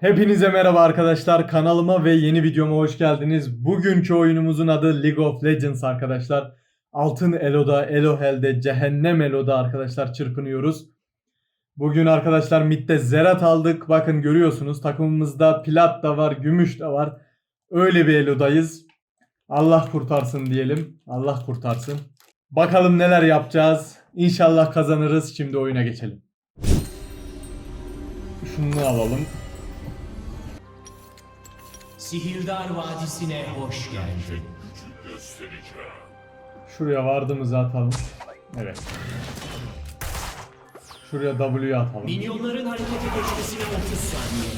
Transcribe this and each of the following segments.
Hepinize merhaba arkadaşlar. Kanalıma ve yeni videoma hoş geldiniz. Bugünkü oyunumuzun adı League of Legends arkadaşlar. Altın Elo'da, Elohel'de, Cehennem Elo'da arkadaşlar çırpınıyoruz. Bugün arkadaşlar midde Zerat aldık. Bakın görüyorsunuz takımımızda plat da var, gümüş de var. Öyle bir Elo'dayız. Allah kurtarsın diyelim. Allah kurtarsın. Bakalım neler yapacağız. İnşallah kazanırız. Şimdi oyuna geçelim. Şunu alalım. Sihirdar Vadisi'ne hoş geldin. Şuraya vardığımızı atalım. Evet. Şuraya W'yu atalım. Minyonların harekete geçmesine 30 saniye.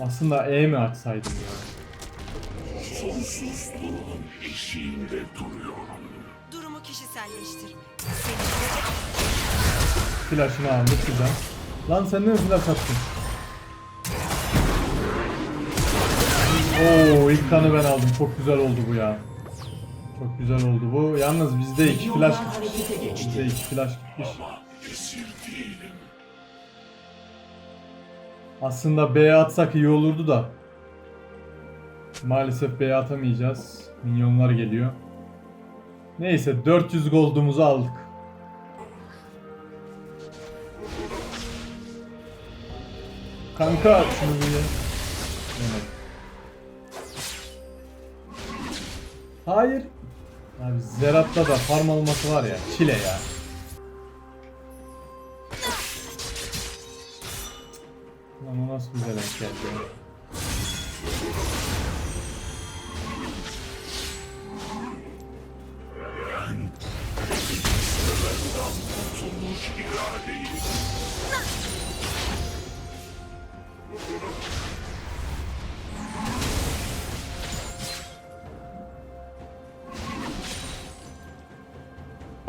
Aslında E mi açsaydım ya? Durumu kişiselleştir. Flash'ını aldık güzel. Lan sen ne mi flash attın? Oo ilk kanı ben aldım. Çok güzel oldu bu ya. Çok güzel oldu bu. Yalnız bizde iki flash gitmiş. Bizde iki flash gitmiş. Aslında B atsak iyi olurdu da. Maalesef B atamayacağız. Minyonlar geliyor. Neyse 400 gold'umuzu aldık. Kanka şunu bir. Evet. Hayır. Abi Zerat'ta da farm olması var ya. Çile ya. O nasıl güzel denk geldi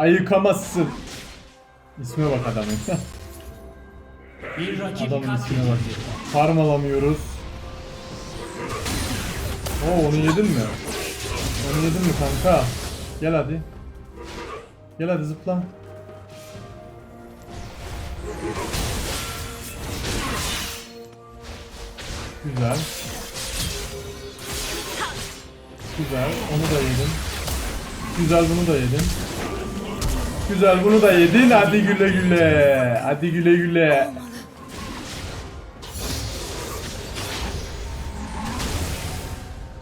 Ayıkamazsın. İsme bak adamın. Bir rakip Adamın ismine bak. katledildi. Farm alamıyoruz. Oo onu yedin mi? Onu yedin mi kanka? Gel hadi. Gel hadi zıpla. Güzel. Güzel. Onu da yedim. Güzel bunu da yedim. Güzel bunu da yedin. Hadi güle güle. Hadi güle güle.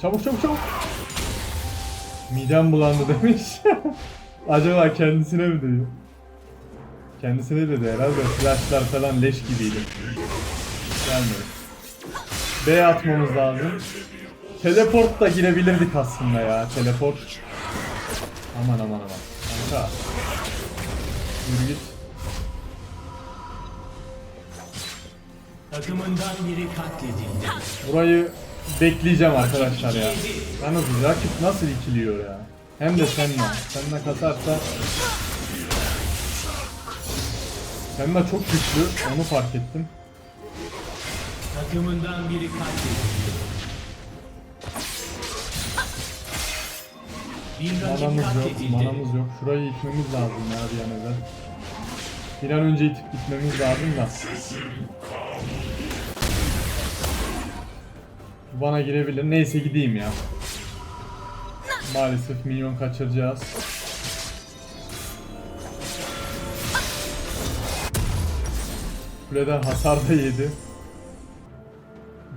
Çabuk çabuk çabuk. Midem bulandı demiş. Acaba kendisine mi diyor? Kendisine dedi herhalde flashlar falan leş gibiydi. Gelmedi. B atmamız lazım. Teleport da girebilirdik aslında ya. Teleport. Aman aman aman. Kanka. Yürü git. Takımından biri katledildi. Burayı bekleyeceğim arkadaşlar ya. Yalnız rakip nasıl ikiliyor ya. Hem de Senna. Senna kasarsa Senna çok güçlü. Onu fark ettim. Takımından biri katledildi. Bir rakip Manamız yok. katledildi. Manamız yok. Şurayı itmemiz lazım ya bir an evvel. Bir an önce itip gitmemiz lazım da. Bana girebilir. Neyse gideyim ya. Maalesef milyon kaçıracağız. Kuleden hasar da yedi.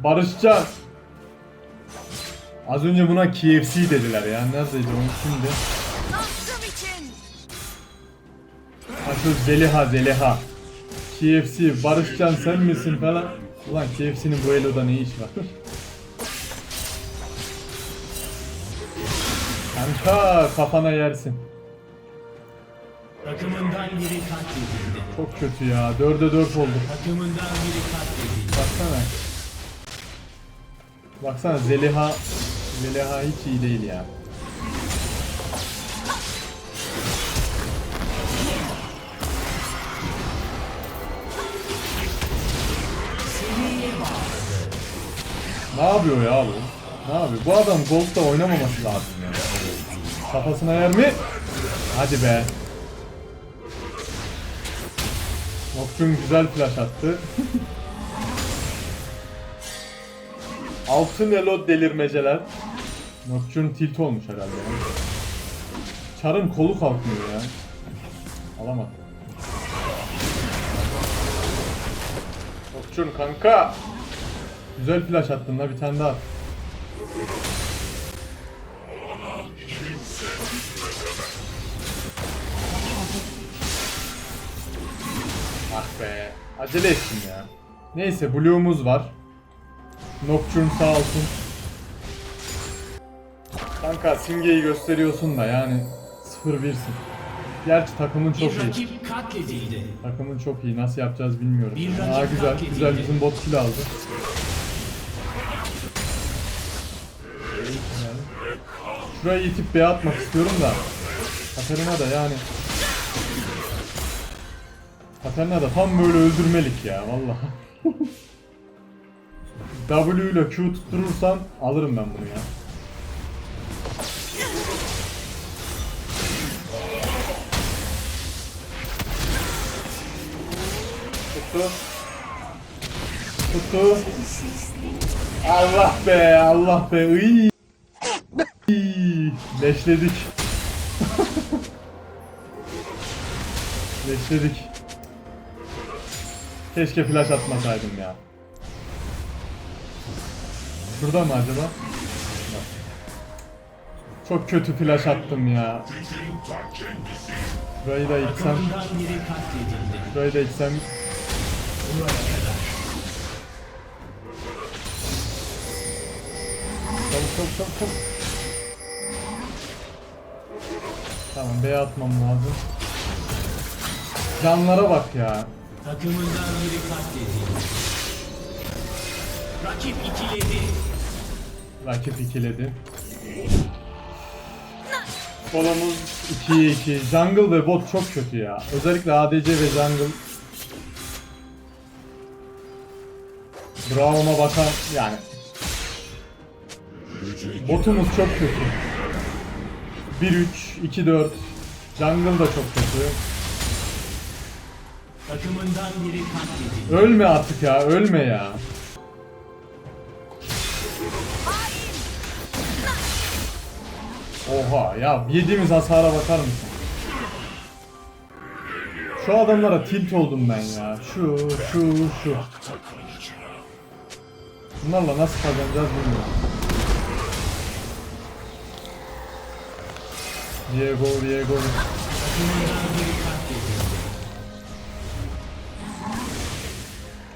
Barışcan. Az önce buna KFC dediler ya. Neredeydi onu şimdi? Şu Zeliha Zeliha. KFC Barışcan sen misin falan. Ulan KFC'nin bu Elo'da ne iş var? Kanka kafana yersin. Takımından biri katledildi. Çok kötü ya. 4'e 4 olduk. Takımından biri katledildi. Baksana. Baksana Zeliha Zeliha hiç iyi değil ya. Ne yapıyor ya bu? Ne yapıyor? Bu adam Gold'da oynamaması lazım ya. Kafasına yer mi? Hadi be. Nocturne güzel flash attı. Altın elo delirmeceler. Nocturne tilt olmuş herhalde ya. Çarın kolu kalkmıyor ya. Alamadım. Nocturne kanka. Güzel flash attın la bir tane daha. Ah be. Acele ettim ya. Neyse Blue'umuz var. Nocturne sağ olsun. Kanka simgeyi gösteriyorsun da yani 0-1'sin. Gerçi takımın çok iyi. Takımın çok iyi. Nasıl yapacağız bilmiyorum. Aa güzel. Güzel bizim bot kill aldı. Şurayı itip B atmak istiyorum da. Katarina da yani. Katarina da tam böyle öldürmelik ya vallahi. W ile Q tutturursam alırım ben bunu ya. Tuttu. Tuttu. Allah be, Allah be. Iy. Iy. Leşledik. Leşledik. Keşke flash atmasaydım ya. Şurada mı acaba? Çok kötü flash attım ya. Burayı da katledildi. burayı da itsem Çabuk çabuk çabuk çabuk. Tamam B atmam lazım. Canlara bak ya. Takımından biri katledildi. Rakip ikiledi. Rakip ikiledi. Solomuz 2'ye 2. Jungle ve bot çok kötü ya. Özellikle ADC ve jungle. Bravo'ma bakan yani. Botumuz çok kötü. 1-3, 2-4. Jungle da çok kötü. Takımından biri katledildi. Ölme artık ya, ölme ya. Oha ya yediğimiz hasara bakar mısın? Şu adamlara tilt oldum ben ya. Şu, şu, şu. Bunlarla nasıl kazanacağız bilmiyorum. Diego, Diego.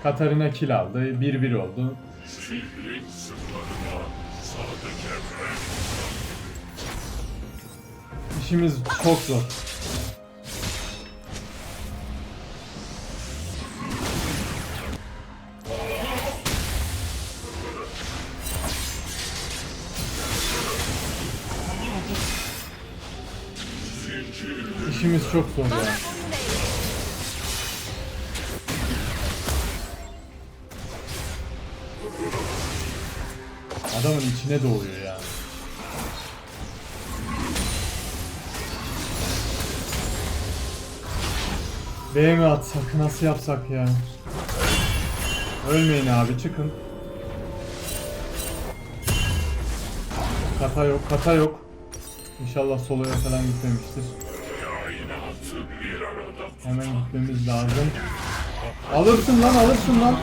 Katarina kill aldı. 1-1 oldu. İşimiz çok zor. İşimiz çok zor ya. Adamın içine doğuyor ya. B mi atsak? Nasıl yapsak ya? Ölmeyin abi çıkın. Kata yok, kata yok. İnşallah soloya falan gitmemiştir. Hemen gitmemiz lazım. Alırsın lan, alırsın lan.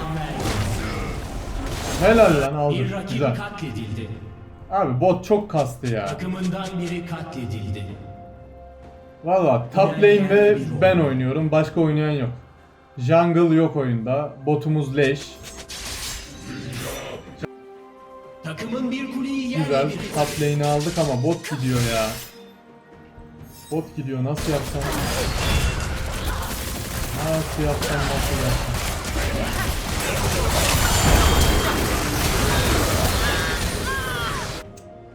Helal lan rakip Güzel. katledildi. Abi bot çok kastı ya. Takımından biri katledildi. Valla top lane ve ben oynuyorum. Başka oynayan yok. Jungle yok oyunda. Botumuz leş. Takımın bir kuleyi yerle Güzel. bir. Top lane'i aldık ama bot gidiyor ya. Bot gidiyor. Nasıl yapsam? Nasıl yapsam? Nasıl yapsam?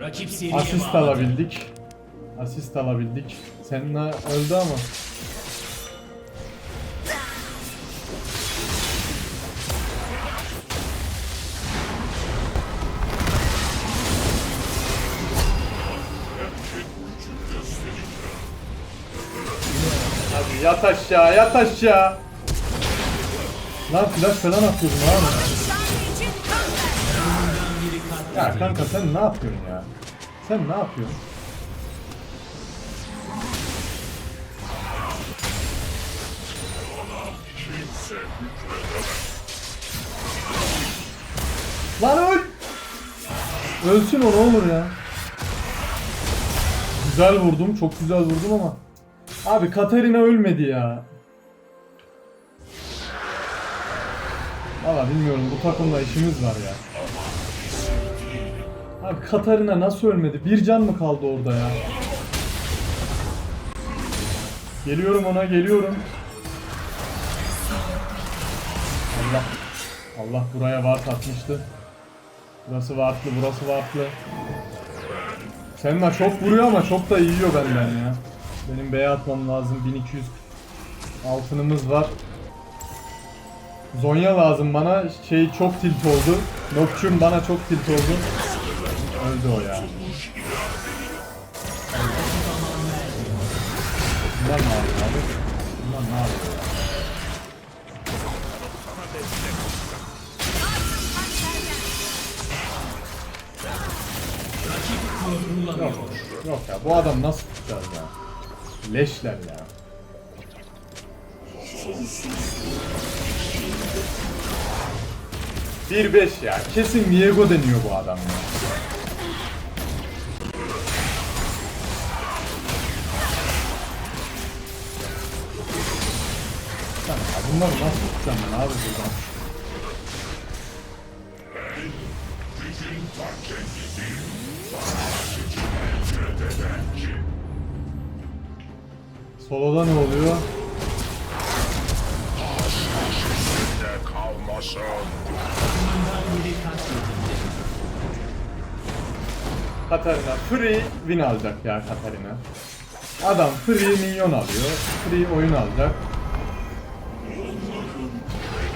Rakip seriye Asist bağladı. alabildik. Asist alabildik. Seninle öldü ama. Yat aşağı, yat aşağı. Lan flash falan atıyordum abi. Ya kanka sen ne yapıyorsun ya? Sen ne yapıyorsun? Lan öl! Ölsün o ne olur ya. Güzel vurdum, çok güzel vurdum ama. Abi Katarina ölmedi ya. Valla bilmiyorum bu takımla işimiz var ya. Abi Katarina nasıl ölmedi? Bir can mı kaldı orada ya? Geliyorum ona geliyorum. Allah. Allah buraya vart atmıştı. Burası vartlı, burası vartlı. Selma çok vuruyor ama çok da yiyor benden ya. Benim B'ye atmam lazım. 1200 altınımız var. Zonya lazım bana. Şey çok tilt oldu. Nocturne bana çok tilt oldu. Öldü o ya. Bunlar ne yapıyor abi? Bunlar ne yapıyor ya? Yok, yok ya bu adam nasıl tutacağız ya? Leşler ya. Bir beş ya. Kesin Viego deniyor bu adam ya. Ya bunları nasıl tutacağım ben abi buradan? Soloda ne oluyor? kalmasın. Biri katledildi. Katarina free win alacak ya Katarina. Adam free minyon alıyor. Free oyun alacak.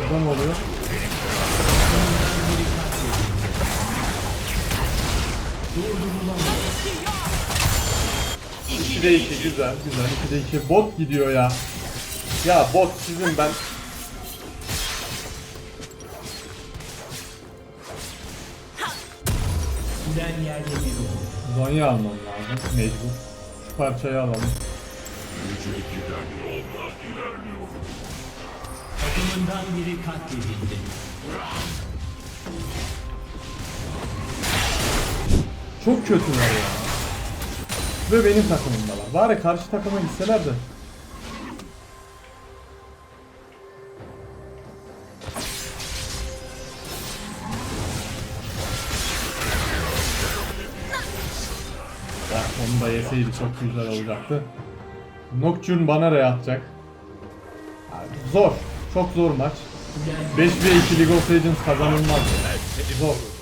Burada ne oluyor? İki de iki güzel güzel iki de iki bot gidiyor ya. Ya bot sizin ben. Zonya almam lazım mecbur. Şu parçayı alalım. Takımından biri katledildi. Çok kötüler ya. Ve benim takımımdalar. Bari karşı takıma gitseler de. Ya onu da yeseydi çok güzel olacaktı. Nocturne bana re atacak. Zor. Çok zor maç. 5 ve 2 League of Legends kazanılmaz. Zor.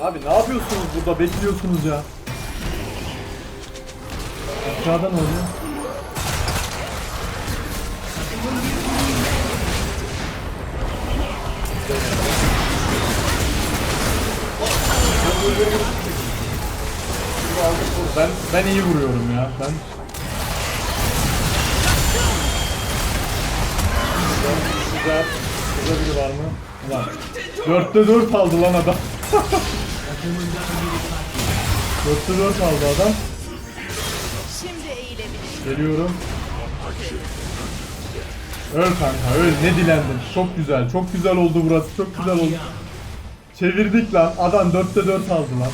Abi ne yapıyorsunuz burada bekliyorsunuz ya. Aşağıda ne oluyor? Ben ben iyi vuruyorum ya. Ben Güzel. Burada biri var mı? Var. Dörtte dört aldı lan adam. Dörtte dört aldı adam. Şimdi eğilebilir. Geliyorum. Öl kanka öl ne dilendin. Çok güzel çok güzel oldu burası çok güzel oldu. Çevirdik lan adam dörtte dört aldı lan.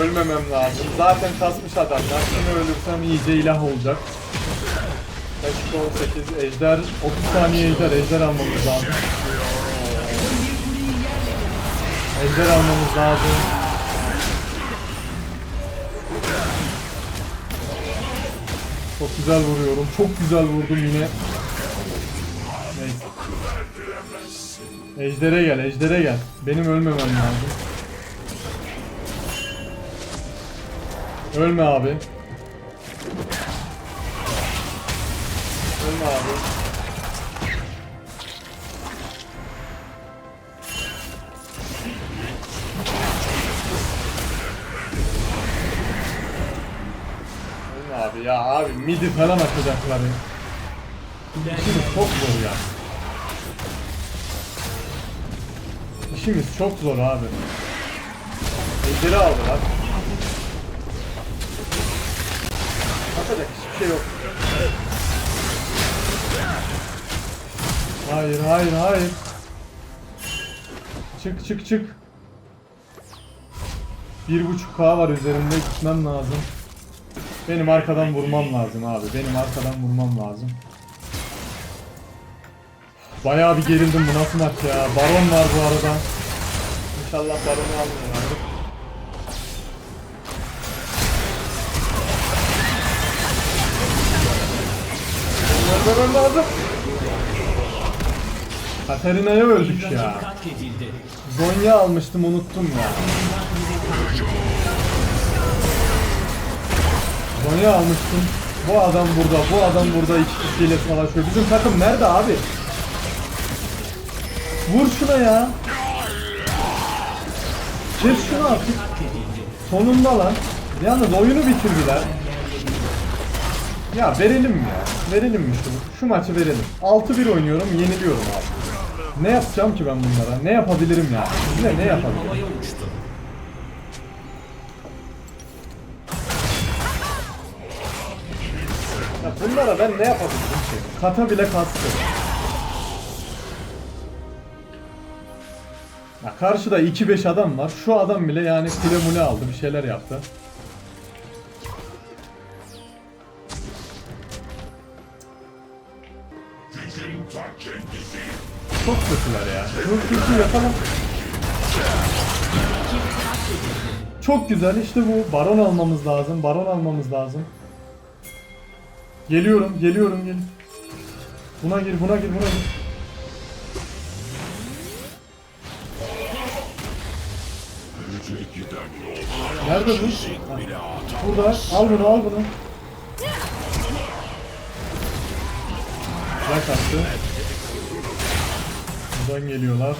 Ölmemem lazım. Zaten kasmış adamlar. Şimdi ölürsem iyice ilah olacak. Dakika 18 ejder 30 saniye ejder ejder almamız lazım. Ejder almamız lazım. Çok güzel vuruyorum. Çok güzel vurdum yine. Ejder'e gel, Ejder'e gel. Benim ölmemem lazım. Ölme abi. Ölme abi. Ya abi midi falan açacaklar ya. İşimiz çok zor ya. İşimiz çok zor abi. Ejderi aldılar. Atacak hiçbir şey yok. Hayır hayır hayır. Çık çık çık. Bir buçuk K var üzerimde gitmem lazım. Benim arkadan vurmam lazım abi. Benim arkadan vurmam lazım. Bayağı bir gerildim bu nasıl maç ya. Baron var bu arada. İnşallah baronu almıyorlar. Öldürmem lazım. Katarina'ya öldük ya. Zonya almıştım unuttum ya. Zonya almıştım. Bu adam burada, bu adam burada iki kişiyle savaşıyor. Bizim takım nerede abi? Vur şuna ya. Kes şunu artık. Sonunda lan. Yalnız oyunu bitirdiler. Ya verelim ya. Verelim mi şu? Şu maçı verelim. 6-1 oynuyorum, yeniliyorum abi. Ne yapacağım ki ben bunlara? Ne yapabilirim ya? Ne ne yapabilirim? Bunlara ben ne yapabilirim ki? Kata bile kastı. Ya karşıda 2-5 adam var. Şu adam bile yani kule mule aldı. Bir şeyler yaptı. Çok kötüler ya. Çok kötü yapalım. Çok güzel işte bu. Baron almamız lazım. Baron almamız lazım. Geliyorum, geliyorum, gel. Buna gir, buna gir, buna gir. Nerede bu? Burada. Al bunu, al bunu. Bırak attı. Buradan geliyorlar.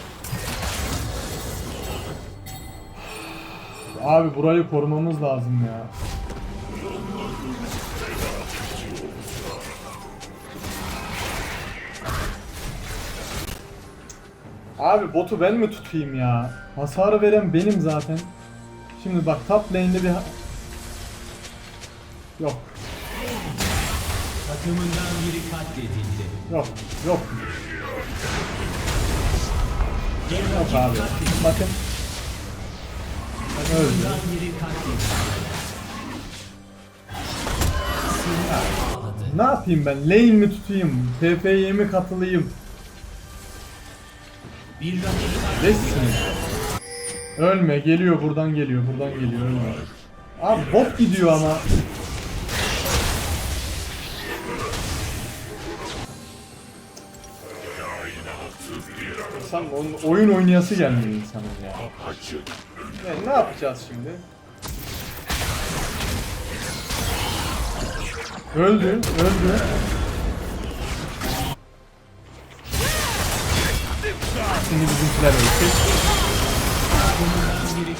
Abi burayı korumamız lazım ya. Abi botu ben mi tutayım ya? Hasarı veren benim zaten. Şimdi bak top lane'de bir... Yok, Takımından biri katledildi. yok, yok. Yok abi. Bakın. Ağladı. Ne yapayım ben? Lane mi tutayım? TF'ye mi katılayım? Resmi. Ölme. Geliyor buradan geliyor. Buradan geliyor. Ölme. Abi bot gidiyor ama. İnsan oyun oynayası gelmiyor insanın ya. Yani ne yapacağız şimdi? Öldü, öldü. Şimdi bizimkiler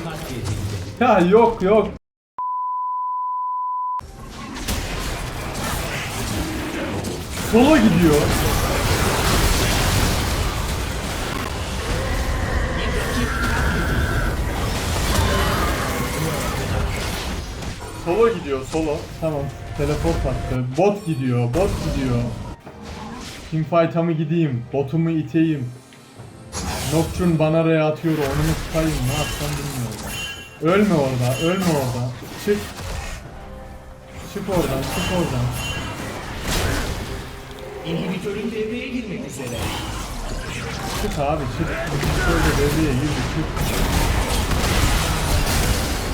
katledildi. Ya yok yok. Solo gidiyor. Solo gidiyor solo. Tamam. Teleport attı. Bot gidiyor. Bot gidiyor. Teamfight'a mı gideyim? Botumu iteyim. Nocturne bana re atıyor. Onu mu tutayım? Ne yapsam bilmiyorum. Ölme orada. Ölme orada. Çık. Çık oradan. Çık oradan. İnhibitörün devreye girmek üzere. Çık abi çık. Şöyle devreye girdi çık.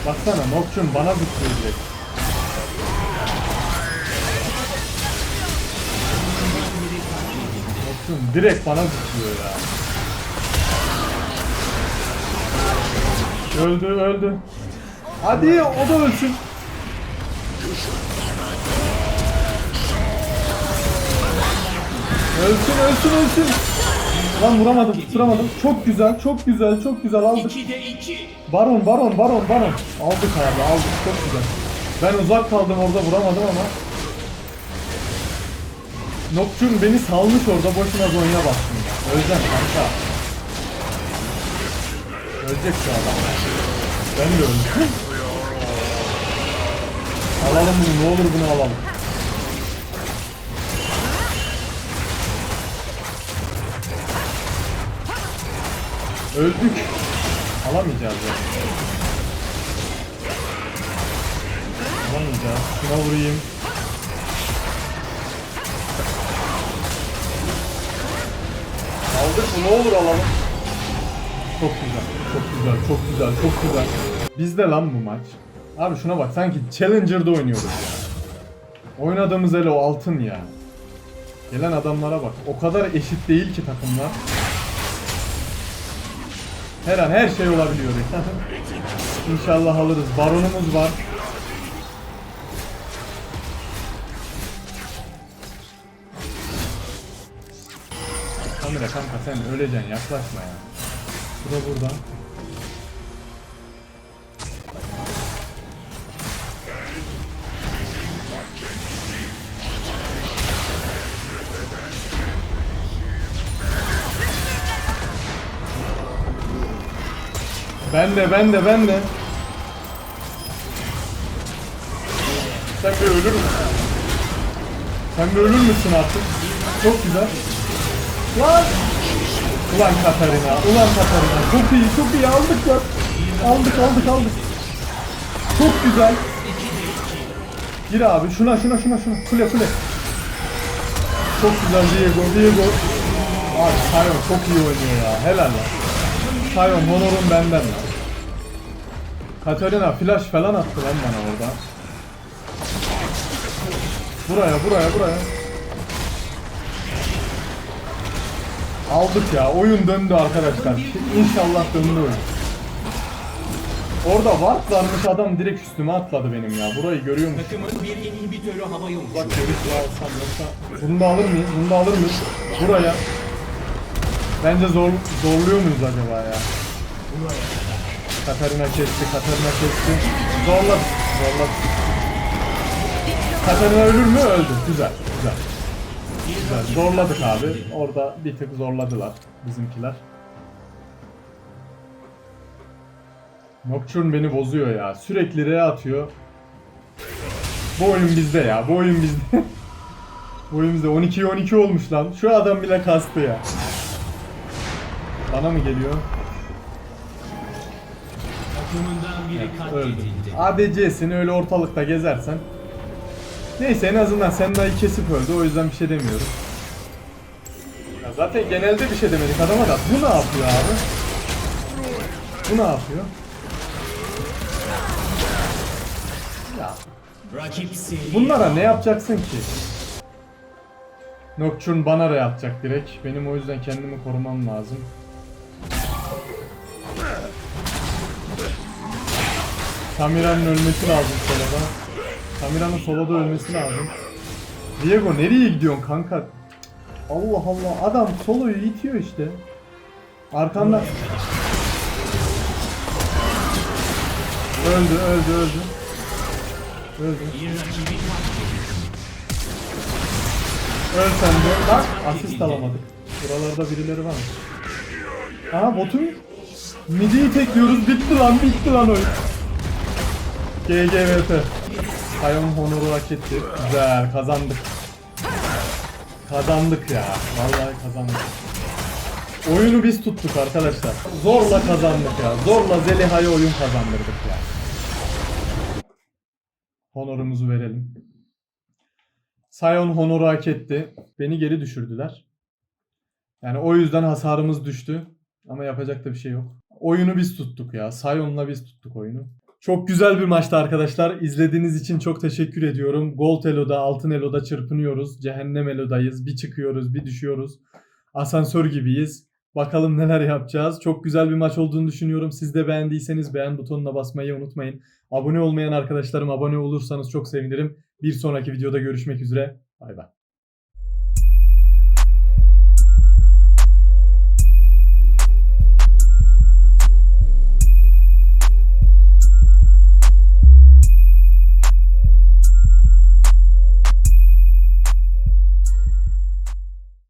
Baksana Nocturne bana direkt. Nocturne direkt bana zıplıyor ya. Öldü öldü. Hadi o da ölsün. Ölsün ölsün ölsün. Lan vuramadım tutturamadım. Çok güzel çok güzel çok güzel aldık. 2'de 2. Baron baron baron baron. Aldık abi aldık çok güzel. Ben uzak kaldım orada vuramadım ama Nocturne beni salmış orada boşuna Zonya bastım. Öleceğim kanka. Ölecek şu adam. Ben de öldüm. alalım bunu ne olur bunu alalım. Öldük. Alamayacağız ya. Alamayacağız. Şuna vurayım. Aldık mı ne olur alalım. Çok güzel, çok güzel, çok güzel, çok güzel. Bizde lan bu maç. Abi şuna bak sanki Challenger'da oynuyoruz ya. Oynadığımız el o altın ya. Gelen adamlara bak. O kadar eşit değil ki takımlar. Her an her şey olabiliyor. İnşallah alırız. Baronumuz var. Kamera kanka sen öleceksin yaklaşma ya. Bu da burada. Ben de ben de ben de. Sen bir ölür müsün? Sen bir ölür müsün artık? Çok güzel. Lan! Ulan Katarina, ulan Katarina. Çok iyi, çok iyi aldık lan. Aldık, aldık, aldık. Çok güzel. Gir abi, şuna, şuna, şuna, şuna. Kule, kule. Çok güzel Diego, Diego. Abi Sion çok iyi oynuyor ya, helal lan. Sion, honorun benden lan. Katarina flash falan attı lan bana orada. Buraya, buraya, buraya. Aldık ya. Oyun döndü arkadaşlar. İnşallah döndü oyun. Orada ward varmış adam direkt üstüme atladı benim ya. Burayı görüyor musun? Takımın bir inhibitörü havaya uçuyor. Bak gerisi alsam yoksa. Bunu da alır mıyız? Bunu da alır mıyız? Buraya. Bence zor, zorluyor muyuz acaba ya? Katarina kesti, Katarina kesti. Zorladı, zorladı. Katarina ölür mü? Öldü. Güzel, güzel. Güzel. Zorladık abi. Orada bir tık zorladılar bizimkiler. Nocturne beni bozuyor ya. Sürekli R atıyor. Bu oyun bizde ya. Bu oyun bizde. Bu oyun bizde. 12'ye 12 olmuş lan. Şu adam bile kastı ya. Bana mı geliyor? Takımından biri Öldü. katledildi. ADC'sini öyle ortalıkta gezersen. Neyse en azından Sendai'yi kesip öldü. O yüzden bir şey demiyorum. Ya zaten genelde bir şey demedik adama da. Bu ne yapıyor abi? Bu ne yapıyor? Ya bunlara ne yapacaksın ki? Nocturne bana re atacak direkt. Benim o yüzden kendimi korumam lazım. Tamira'nın ölmesi lazım soloda. Tamira'nın soloda ölmesi lazım. Diego nereye gidiyorsun kanka? Allah Allah adam soloyu itiyor işte. Arkanda. Öldü öldü öldü. Öldü. Öl sen de. Bak asist alamadık. Buralarda birileri var mı? Aha botu Midi'yi tekliyoruz. Bitti lan bitti lan oyun. GGVP. Sion Honor'u hak etti. Güzel kazandık. Kazandık ya. Vallahi kazandık. Oyunu biz tuttuk arkadaşlar. Zorla kazandık ya. Zorla Zeliha'ya oyun kazandırdık ya. Honor'umuzu verelim. Sion Honor'u hak etti. Beni geri düşürdüler. Yani o yüzden hasarımız düştü. Ama yapacak da bir şey yok. Oyunu biz tuttuk ya. Sion'la biz tuttuk oyunu. Çok güzel bir maçtı arkadaşlar. İzlediğiniz için çok teşekkür ediyorum. Gold Elo'da, Altın Elo'da çırpınıyoruz. Cehennem Elo'dayız. Bir çıkıyoruz, bir düşüyoruz. Asansör gibiyiz. Bakalım neler yapacağız. Çok güzel bir maç olduğunu düşünüyorum. Siz de beğendiyseniz beğen butonuna basmayı unutmayın. Abone olmayan arkadaşlarım abone olursanız çok sevinirim. Bir sonraki videoda görüşmek üzere. Bay bay.